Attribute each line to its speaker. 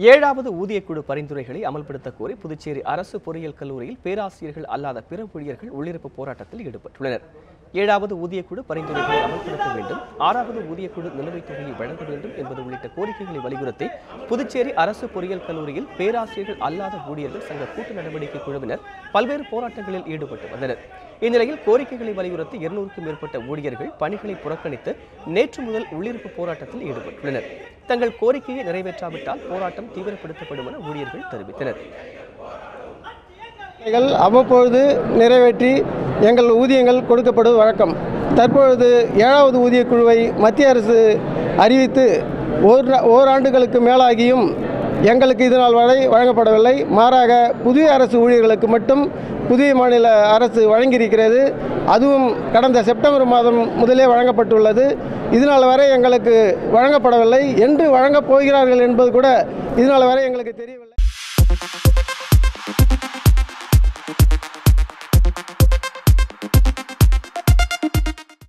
Speaker 1: ஏழாவது ஊதியக்குழு பரிந்துரைகளை அமல்படுத்த கோரி புதுச்சேரி அரசு பொறியியல் கல்லூரியில் பேராசிரியர்கள் அல்லாத பிற ஊழியர்கள் உள்ளிருப்பு போராட்டத்தில் ஈடுபட்டுள்ளனர். ஏழாவது ஊதியக்குழு பரிந்துரைகளை அமல்படுத்த வேண்டும். ஆறாவது ஊதியக்குழு நிலுவைத் தொகையை வழங்க வேண்டும் என்பது உள்ளிட்ட கோரிக்கைகளை வலியுறுத்தி புதுச்சேரி அரசு பொறியியல் கல்லூரியில் பேராசிரியர்கள் அல்லாத ஊழியர்கள் சங்க கூட்டு நடவடிக்கை குழுவினர் பல்வேறு போராட்டங்களில் ஈடுபட்டு வந்தனர். இந்நிலையில் கோரிக்கைகளை வலியுறுத்தி இருநூறுக்கும் மேற்பட்ட ஊழியர்கள் பணிகளை புறக்கணித்து நேற்று முதல் உள்ளிருப்பு போராட்டத்தில் ஈடுபட்டுள்ளனர். தங்கள் கோரிக்கையை நிறைவேற்றாவிட்டால் போராட்டம் தீவிரப்படுத்தப்படும் என ஊழியர்கள் தெரிவித்தனர்.
Speaker 2: அவ்வப்பொழுது நிறைவேற்றி எங்கள் ஊதியங்கள் கொடுக்கப்படுவது வழக்கம். தற்பொழுது ஏழாவது ஊதிய குழுவை மத்திய அரசு அறிவித்து ஓர் ஓராண்டுகளுக்கு மேலாகியும் எங்களுக்கு இதனால் வரை வழங்கப்படவில்லை. மாறாக புதிய அரசு ஊழியர்களுக்கு மட்டும் புதிய மாநில அரசு வழங்கியிருக்கிறது. அதுவும் கடந்த செப்டம்பர் மாதம் முதலே வழங்கப்பட்டுள்ளது. இதனால் வரை எங்களுக்கு வழங்கப்படவில்லை. என்று வழங்கப் போகிறார்கள் என்பது கூட இதனால் வரை எங்களுக்கு தெரியவில்லை.